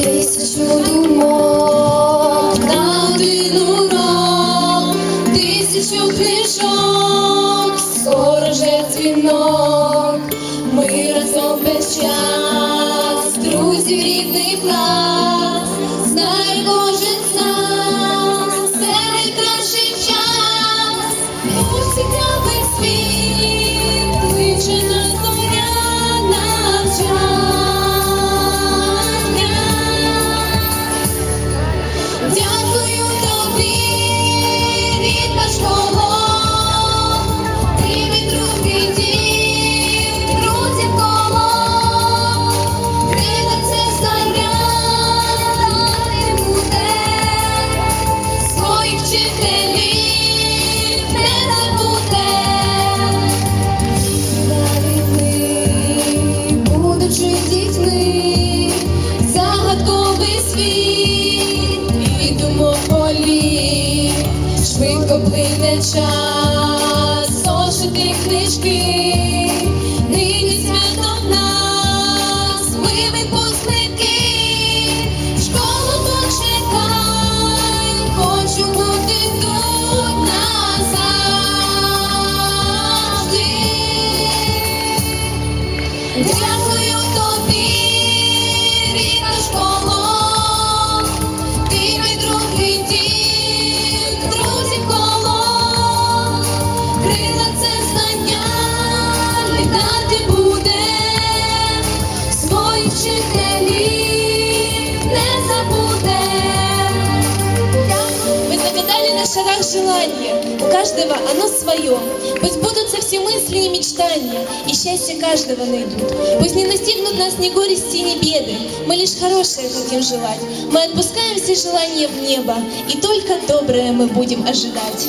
Тисячу думок. На один урок, тисячу книжок, скоро же дзвінок, ми разом весь швидко плине час, зошити книжки, нині свято в нас, ми випускники, школу почекай, хочу бути тут назавжди. Желание, у каждого оно свое. Пусть будутся все мысли и мечтания, и счастье каждого найдут. Пусть не настигнут нас ни горести, ни беды, мы лишь хорошее хотим желать. Мы отпускаем все желания в небо, и только доброе мы будем ожидать.